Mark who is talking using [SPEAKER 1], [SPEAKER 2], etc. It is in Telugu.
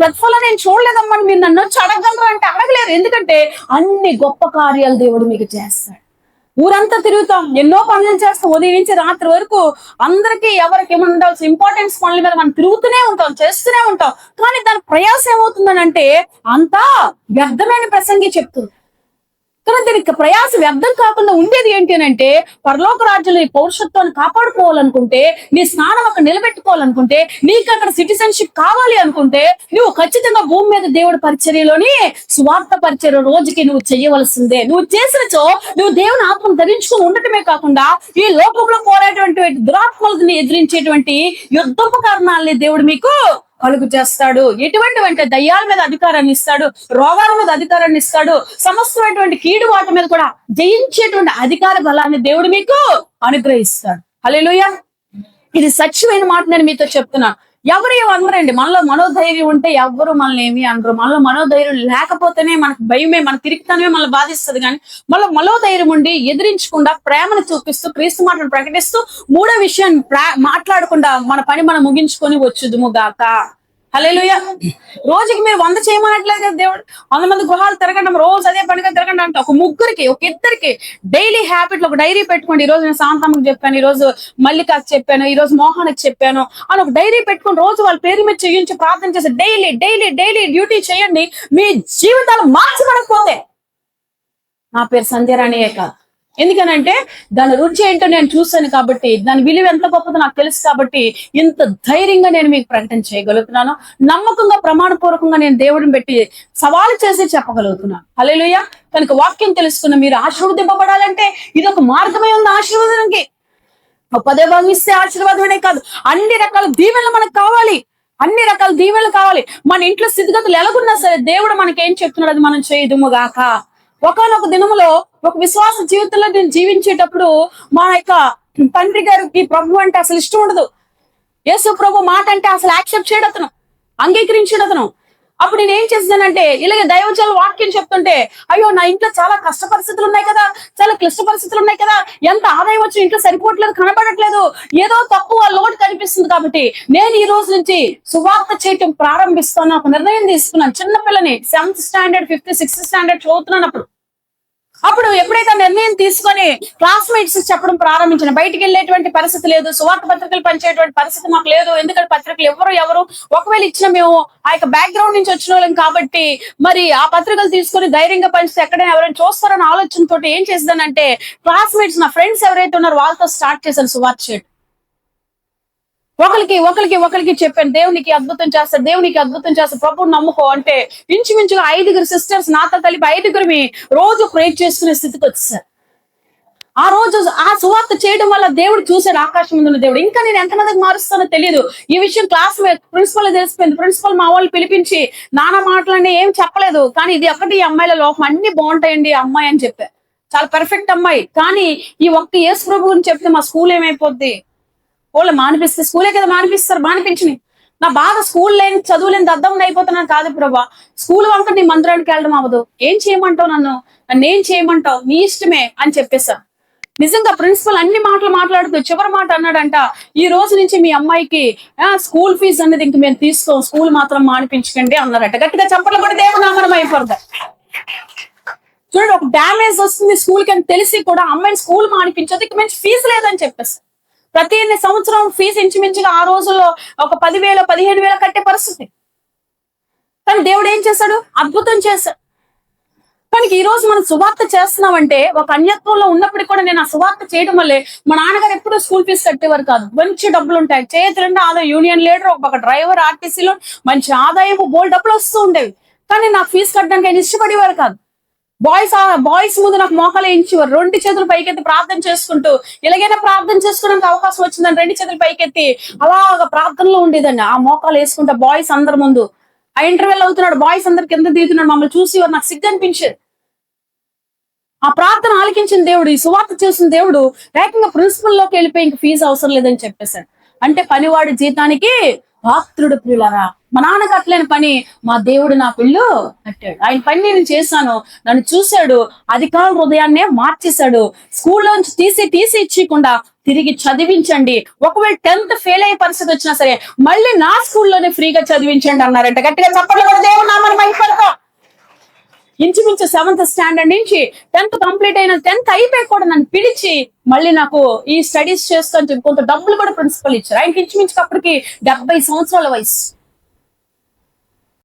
[SPEAKER 1] ప్రతిఫలం నేను చూడలేదమ్మా మీరు నన్ను వచ్చి అడగలరా అంటే అడగలేరు ఎందుకంటే అన్ని గొప్ప కార్యాలు దేవుడు మీకు చేస్తాడు. ఊరంతా తిరుగుతాం ఎన్నో పనులు చేస్తాం ఉదయం నుంచి రాత్రి వరకు అందరికీ ఎవరికి ఏమైనా ఇంపార్టెన్స్ పనుల మీద మనం తిరుగుతూనే ఉంటాం చేస్తూనే ఉంటాం. కానీ దాని ప్రయాసం ఏమవుతుందని అంటే అంతా వ్యర్థమైన ప్రసంగి చెప్తుంది. కానీ దీనికి ప్రయాస వ్యర్థం కాకుండా ఉండేది ఏంటి అని అంటే పరలోక రాజ్యంలో నీ పౌరుషత్వాన్ని కాపాడుకోవాలనుకుంటే నీ స్నానం అక్కడ నిలబెట్టుకోవాలనుకుంటే నీకు అక్కడ సిటిజన్షిప్ కావాలి అనుకుంటే నువ్వు ఖచ్చితంగా భూమి మీద దేవుడి పరిచర్యలోని స్వార్థ పరిచర్య రోజుకి నువ్వు చేయవలసిందే. నువ్వు చేసినచో నువ్వు దేవుని ఆత్మను ధరించుకుని ఉండటమే కాకుండా ఈ లోకంలో పోరాటటువంటి దురాత్మలను ఎదిరించేటువంటి యుద్ధోపకరణాలని దేవుడు మీకు కలుగు చేస్తాడు. ఎటువంటి అంటే దయ్యాల మీద అధికారాన్ని ఇస్తాడు రోగాల మీద అధికారాన్ని ఇస్తాడు సమస్తమైనటువంటి కీడు వాటి మీద కూడా జయించేటువంటి అధికార బలాన్ని దేవుడు మీకు అనుగ్రహిస్తాడు. హల్లెలూయా. ఇది సత్యమైన మాట నేను మీతో చెప్తున్నాను ఎవరు ఏమనరండి మనలో మనోధైర్యం ఉంటే ఎవరు మనల్ని ఏమి అనరు. మనలో మనోధైర్యం లేకపోతేనే మనకు భయమే మన తిరిగితనమే మనల్ని బాధిస్తుంది. కానీ మనలో మనోధైర్యం ఉండి ఎదిరించకుండా ప్రేమను చూపిస్తూ క్రీస్తు మాటను ప్రకటిస్తూ మూడో విషయం ప్రా- మాట్లాడకుండా మన పని మనం ముగించుకొని వచ్చుదుము గాక. హలేలుయ రోజుకి మీరు వంద చేయమనట్లేదు కదా దేవుడు? వంద మంది గృహాలు తిరగండి రోజు అదే పనిగా తిరగండి అంటే. ఒక ముగ్గురికి ఒక ఇద్దరికి డైలీ హ్యాబిట్లో ఒక డైరీ పెట్టుకోండి. ఈ రోజు నేను శాంతమ్మకి చెప్పాను ఈ రోజు మల్లికాకి చెప్పాను ఈ రోజు మోహన్కి చెప్పాను అని ఒక డైరీ పెట్టుకొని రోజు వాళ్ళ పేరు మీద చేయించి ప్రార్థన చేసి డైలీ డైలీ డైలీ డ్యూటీ చేయండి. మీ జీవితాలు మార్చబడకపోతే. నా పేరు సంధ్యరాణియే కాదు ఎందుకనంటే దాని రుచి ఏంటో నేను చూశాను కాబట్టి దాని విలువ ఎంత గొప్పదో నాకు తెలుసు కాబట్టి ఇంత ధైర్యంగా నేను మీకు ప్రకటన చేయగలుగుతున్నాను. నమ్మకంగా ప్రమాణపూర్వకంగా నేను దేవుడిని పెట్టి సవాలు చేసి చెప్పగలుగుతున్నాను. హల్లెలూయా. కనుక వాక్యం తెలుసుకున్న మీరు ఆశీర్వదింపబడాలంటే ఇది ఒక మార్గమే ఉంది ఆశీర్వదనానికి పదే భాగం ఇస్తే ఆశీర్వాదమే కాదు. అన్ని రకాల దీవెనలు మనకు కావాలి. అన్ని రకాల దీవెనలు కావాలి. మన ఇంట్లో స్థితిగతులు ఎలాగున్నా సరే దేవుడు మనకి ఏం చెప్తున్నాడు అది మనం చేయదుము గాక. ఒకనొక దినములో ఒక విశ్వాస జీవితంలో నేను జీవించేటప్పుడు మా యొక్క తండ్రి గారికి ప్రభు అంటే అసలు ఇష్టం ఉండదు. యేసు ప్రభు మాట అంటే అసలు యాక్సెప్ట్ చేయడు అతను అంగీకరించాడు అతను. అప్పుడు నేను ఏం చేస్తానంటే ఇలాగే దైవజల వాక్యం చెప్తుంటే అయ్యో నా ఇంట్లో చాలా కష్ట పరిస్థితులు ఉన్నాయి కదా చాలా క్లిష్ట పరిస్థితులు ఉన్నాయి కదా ఎంత ఆదాయం వచ్చి ఇంట్లో సరిపోవట్లేదు కనబడట్లేదు ఏదో తక్కువ లోటు కనిపిస్తుంది కాబట్టి నేను ఈ రోజు నుంచి సువార్త చేయటం ప్రారంభిస్తాను ఒక నిర్ణయం తీసుకున్నాను. చిన్న పిల్లని seventh standard fifth sixth standard చదువుతున్నాను అప్పుడు. అప్పుడు ఎప్పుడైతే నిర్ణయం తీసుకొని క్లాస్మేట్స్ చెప్పడం ప్రారంభించిన బయటికి వెళ్ళేటువంటి పరిస్థితి లేదు సువార్త పత్రికలు పనిచేయటువంటి పరిస్థితి మాకు లేదు ఎందుకంటే పత్రికలు ఎవరు ఎవరు? ఒకవేళ ఇచ్చిన మేము ఆ యొక్క బ్యాక్గ్రౌండ్ నుంచి వచ్చిన వాళ్ళం కాబట్టి మరి ఆ పత్రికలు తీసుకొని ధైర్యంగా పంచితే ఎక్కడైనా ఎవరైనా చూస్తారన్న ఆలోచనతో ఏం చేసేదానంటే క్లాస్మేట్స్ నా ఫ్రెండ్స్ ఎవరైతే ఉన్నారో వాళ్ళతో స్టార్ట్ చేశాను సువార్త చేయడం ఒకరికి ఒకరికి ఒకరికి చెప్పాను. దేవునికి అద్భుతం చేస్తాడు. దేవునికి అద్భుతం చేస్తాడు. ప్రభుని నమ్ముకో అంటే ఇంచుమించుగా ఐదుగురు సిస్టర్స్ నాతో కలిపి ఐదుగురిమి రోజు ప్రేర్ చేసుకునే స్థితికి వచ్చేసారు. ఆ రోజు ఆ సువార్త చేయడం వల్ల దేవుడు చూశాడు ఆకాశం మీద ఉన్న దేవుడు. ఇంకా నేను ఎంతమందికి మారుస్తానో తెలియదు. ఈ విషయం క్లాస్ ప్రిన్సిపల్ తెలిసిపోయింది. ప్రిన్సిపల్ మా వాళ్ళు పిలిపించి నానా మాటలని ఏం చెప్పలేదు. కానీ ఇది ఒకటి ఈ అమ్మాయిల లోపం అన్ని బాగుంటాయండి ఈ అమ్మాయి అని చెప్పా. చాలా పర్ఫెక్ట్ అమ్మాయి. కానీ ఈ ఒక్క యేసు ప్రభు గురించి చెప్తే మా స్కూల్ ఏమైపోద్ది? వాళ్ళు మానిపిస్తే స్కూలే కదా మానిపిస్తారు మానిపించని నా బాధ స్కూల్ లేని చదువు లేని దద్దం అయిపోతున్నాను కాదు ప్రభా. స్కూల్ వంక నీ మందిరానికి వెళ్ళడం అవ్వదు. ఏం చేయమంటావు నన్ను? నన్ను ఏం చేయమంటావు? నీ ఇష్టమే అని చెప్పేసా నిజంగా ప్రిన్సిపల్ అన్ని మాటలు మాట్లాడుతూ చివరి మాట అన్నాడంట ఈ రోజు నుంచి మీ అమ్మాయికి ఆ, స్కూల్ ఫీజు అనేది ఇంక మేము తీసుకోం. స్కూల్ మాత్రం మానిపించకండి అన్నారట. గట్టిగా చప్పట్లు కూడా దేవునామనం అయిపోతుంది చూడండి ఒక డ్యామేజ్ వస్తుంది స్కూల్కి అని తెలిసి కూడా అమ్మాయిని స్కూల్ మానిపించదు ఇక మంచి ఫీజు లేదని చెప్పేసి ప్రతి సంవత్సరం ఫీజు ఇంచుమించుగా ఆ రోజుల్లో ఒక పదివేల పదిహేను వేల కట్టే పరిస్థితి. కానీ దేవుడు ఏం చేశాడు? అద్భుతం చేశాడు. కానీ ఈ రోజు మనం సువార్త చేస్తున్నామంటే ఒక అన్యత్వంలో ఉన్నప్పటికీ కూడా నేను ఆ సువార్త చేయడం వల్లే మా నాన్నగారు ఎప్పుడూ స్కూల్ ఫీజు కట్టేవారు కాదు. మంచి డబ్బులు ఉంటాయి. చేతి రెండు ఆదాయం యూనియన్ లీడర్ ఒక డ్రైవర్ ఆర్టీసీలో మంచి ఆదాయం బోల్ డబ్బులు వస్తూ ఉండేవి. కానీ నా ఫీజు కట్టడానికి ఆయన ఇష్టపడేవారు కాదు. బాయ్స్ బాయ్స్ ముందు నాకు మోకాలు వేయించేవారు రెండు చేతులు పైకెత్తి ప్రార్థన చేసుకుంటూ ఎలాగైనా ప్రార్థన చేసుకోవడానికి అవకాశం వచ్చిందని రెండు చేతులు పైకెత్తి అలాగ ప్రార్థనలో ఉండేదండి ఆ మోకాలు వేసుకుంటా బాయ్స్ అందరి ముందు. ఆ ఇంటర్వెల్ అవుతున్నాడు బాయ్స్ అందరికి ఎంత దిగుతున్నాడు మమ్మల్ని చూసి వారు నాకు సిగ్గు అనిపించేది ఆ ప్రార్థన ఆలకించిన దేవుడు ఈ సువార్త చేసిన దేవుడు ఏకంగా ప్రిన్సిపల్లోకి వెళ్ళిపోయి ఇంక ఫీజు అవసరం లేదని చెప్పేశాడు. అంటే పనివాడి జీతానికి పాత్రుడు ప్రియులరా. మా నాన్న కట్టలేని పని మా దేవుడు నా పిల్లు కట్టాడు ఆయన పని నేను చేశాను. నన్ను చూశాడు. అధికార హృదయాన్నే మార్చేశాడు. స్కూల్లోంచి తీసి తీసి ఇచ్చకుండా తిరిగి చదివించండి. ఒకవేళ టెన్త్ ఫెయిల్ అయ్యే పరిస్థితి వచ్చినా సరే మళ్ళీ నా స్కూల్లోనే ఫ్రీగా చదివించండి అన్నారంట. గట్టిగా చప్పట్లు కూడా దేవుడు నామని భయపడతా. ఇంచుమించు సెవెంత్ స్టాండర్డ్ నుంచి టెన్త్ కంప్లీట్ అయిన టెన్త్ అయిపోయి కూడా నన్ను పిలిచి మళ్ళీ నాకు ఈ స్టడీస్ చేస్తాను చెప్పి కొంత డబ్బులు కూడా ప్రిన్సిపల్ ఇచ్చారు. ఆయనకి ఇంచుమించుకప్పటికి డెబ్బై సంవత్సరాల వయసు.